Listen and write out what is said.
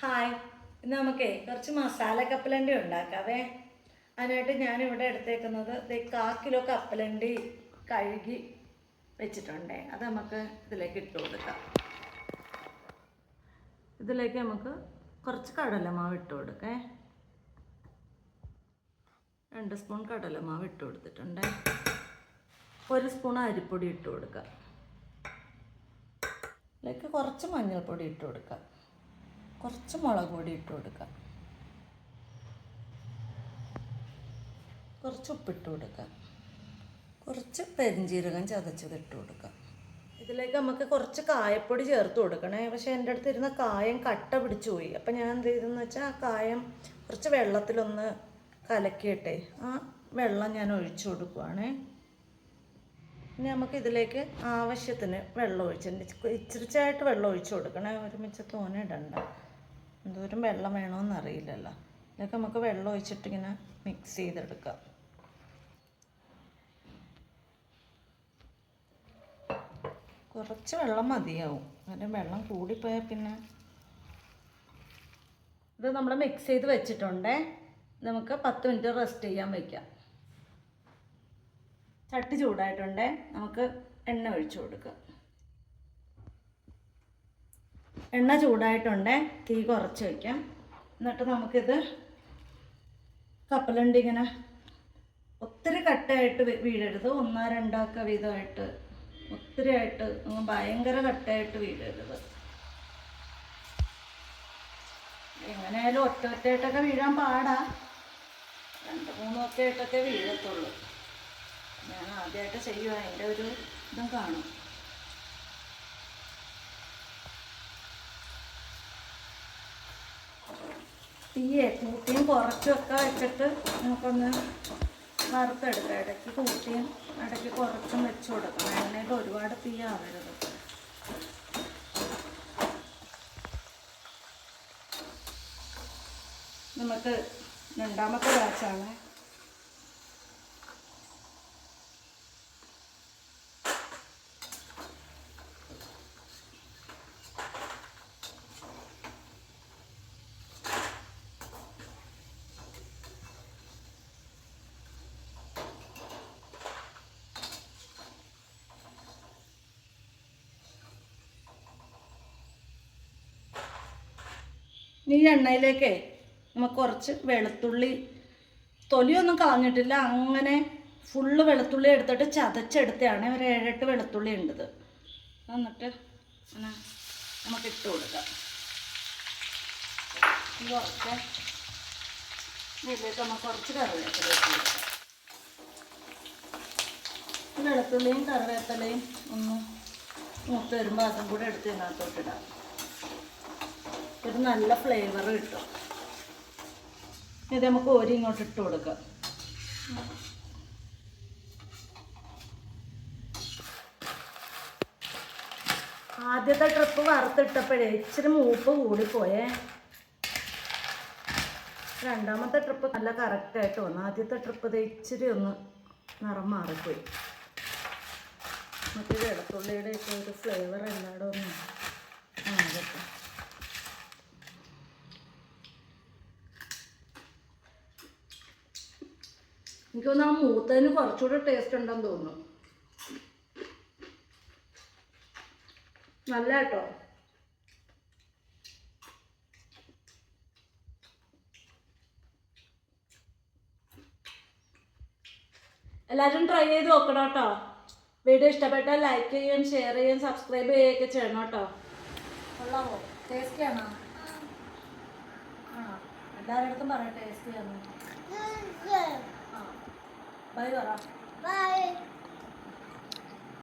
Hi ഇന്ന് നമുക്കേ കുറച്ച് മസാല കപ്പലണ്ടി ഉണ്ടാക്കാവേ. അതിനായിട്ട് ഞാനിവിടെ എടുത്തേക്കുന്നത് കാ കിലോ കപ്പലണ്ടി കഴുകി വെച്ചിട്ടുണ്ടേ. അത് നമുക്ക് ഇതിലേക്ക് ഇട്ട് കൊടുക്കാം. ഇതിലേക്ക് നമുക്ക് കുറച്ച് കടലമാവ് ഇട്ട് കൊടുക്കേ. രണ്ട് സ്പൂൺ കടലമാവ് ഇട്ട് കൊടുത്തിട്ടുണ്ട്. ഒരു സ്പൂൺ അരിപ്പൊടി ഇട്ട് കൊടുക്കാം. ഇതിലേക്ക് കുറച്ച് മഞ്ഞൾപ്പൊടി ഇട്ട് കൊടുക്കാം. കുറച്ച് മുളക് പൊടി ഇട്ട് കൊടുക്കുക. കുറച്ച് ഉപ്പിട്ട് കൊടുക്കുക. കുറച്ച് പെരിഞ്ജീരകം ചതച്ചത് ഇട്ട് കൊടുക്കുക. ഇതിലേക്ക് നമുക്ക് കുറച്ച് കായപ്പൊടി ചേർത്ത് കൊടുക്കണേ. പക്ഷേ എന്റെ അടുത്ത് ഇരുന്ന കായം കട്ട പിടിച്ചു പോയി. അപ്പം ഞാൻ എന്ത് ചെയ്തെന്ന് വെച്ചാൽ ആ കായം കുറച്ച് വെള്ളത്തിലൊന്ന് കലക്കിയിട്ടെ ആ വെള്ളം ഞാൻ ഒഴിച്ചു കൊടുക്കുവാണേ. ഇനി നമുക്ക് ഇതിലേക്ക് ആവശ്യത്തിന് വെള്ളം ഒഴിച്ചിട്ടുണ്ട് ഇച്ചിരിച്ചായിട്ട് വെള്ളം ഒഴിച്ചു കൊടുക്കണേ. ഒരുമിച്ച് തോനെ എന്തോരം വെള്ളം വേണമെന്ന് അറിയില്ലല്ലോ. ഇതൊക്കെ നമുക്ക് വെള്ളം ഒഴിച്ചിട്ട് ഇങ്ങനെ മിക്സ് ചെയ്തെടുക്കാം. കുറച്ച് വെള്ളം മതിയാവും. കാരണം വെള്ളം കൂടിപ്പോയാൽ പിന്നെ ഇത് നമ്മൾ മിക്സ് ചെയ്ത് വെച്ചിട്ടുണ്ടേ. നമുക്ക് പത്ത് മിനിറ്റ് റെസ്റ്റ് ചെയ്യാൻ വയ്ക്കാം ചട്ടി ചൂടായിട്ടുണ്ടേ. നമുക്ക് എണ്ണ ഒഴിച്ചു കൊടുക്കാം. എണ്ണ ചൂടായിട്ടുണ്ട്. തീ കുറച്ച് വയ്ക്കാം എന്നിട്ട് നമുക്കിത് കപ്പലണ്ടി ഇങ്ങനെ ഒത്തിരി കട്ടയായിട്ട് വീഴരുത്. ഒന്നോ രണ്ടോ ഒക്കെ വീതമായിട്ട് ഒത്തിരി ആയിട്ട് ഭയങ്കര കട്ടയായിട്ട് വീഴരുത്. എങ്ങനെയായാലും ഒറ്റ ഒറ്റയായിട്ടൊക്കെ വീഴാൻ പാടാ. രണ്ട് മൂന്നൊക്കെ ആയിട്ടൊക്കെ വീഴത്തുള്ളൂ. ഞാൻ ആദ്യമായിട്ട് ചെയ്യുക അതിന്റെ ഒരു ഇതും കാണും. തീയെ കൂട്ടിയും കുറച്ചൊക്കെ വെച്ചിട്ട് നമുക്കൊന്ന് വറുത്തെടുക്കാം. ഇടയ്ക്ക് കൂട്ടിയും ഇടയ്ക്ക് കുറച്ചും വെച്ച് കൊടുക്കണം എണ്ണയിൽ ഒരുപാട് തീ ആവരുത്. നമുക്ക് രണ്ടാമത്തെ ബാച്ചാണ് ഈ എണ്ണയിലേക്കേ നമുക്ക് കുറച്ച് വെളുത്തുള്ളി തൊലിയൊന്നും കളഞ്ഞിട്ടില്ല. അങ്ങനെ ഫുള്ള് വെളുത്തുള്ളി എടുത്തിട്ട് ചതച്ചെടുത്തതാണ്. ഒരു ഏഴെട്ട് വെളുത്തുള്ളി ഉണ്ടത്. എന്നിട്ട് നമുക്ക് ഇട്ട് കൊടുക്കാം. കുറച്ച് ഇതിലേക്ക് നമുക്ക് കുറച്ച് കറിവേപ്പില വെളുത്തുള്ളിയും കറിവേപ്പിലയും ഒന്ന് മൂത്ത് വരുമ്പോൾ അതും കൂടെ എടുത്ത് ഇതിനകത്തോട്ടിടാം ഒരു നല്ല ഫ്ലേവർ കിട്ടും. ഇത് നമുക്ക് ഓരി ഇങ്ങോട്ട് ഇട്ട് കൊടുക്കാം. ആദ്യത്തെ ട്രിപ്പ് വറുത്തിട്ടപ്പോഴേ ഇച്ചിരി മൂപ്പ് കൂടിപ്പോയേ. രണ്ടാമത്തെ ട്രിപ്പ് നല്ല കറക്റ്റായിട്ട് വന്നു. ആദ്യത്തെ ട്രിപ്പ് ഇത് ഇച്ചിരി ഒന്ന് നിറം മാറിപ്പോയി. മറ്റൊരു വെളുത്തുള്ളിയുടെ ഒക്കെ ഒരു ഫ്ലേവർ എല്ലായിടും ഒന്ന് എനിക്ക് തോന്നുന്നു ആ മൂത്തതിന് കുറച്ചുകൂടെ ടേസ്റ്റ് ഉണ്ടെന്ന് തോന്നുന്നു. നല്ല കേട്ടോ. എല്ലാവരും ട്രൈ ചെയ്ത് നോക്കണം കേട്ടോ. വീഡിയോ ഇഷ്ടപ്പെട്ടാൽ ലൈക്ക് ചെയ്യുകയും ഷെയർ ചെയ്യുകയും സബ്സ്ക്രൈബ് ചെയ്യുകയൊക്കെ ചെയ്യണം കേട്ടോ. കൊള്ളാമോ ടേസ്റ്റി ആണോ? ആണോ? എല്ലാവരുടെ അടുത്തും പറയാം ടേസ്റ്റി ആണ്? ബൈ പറ Bye.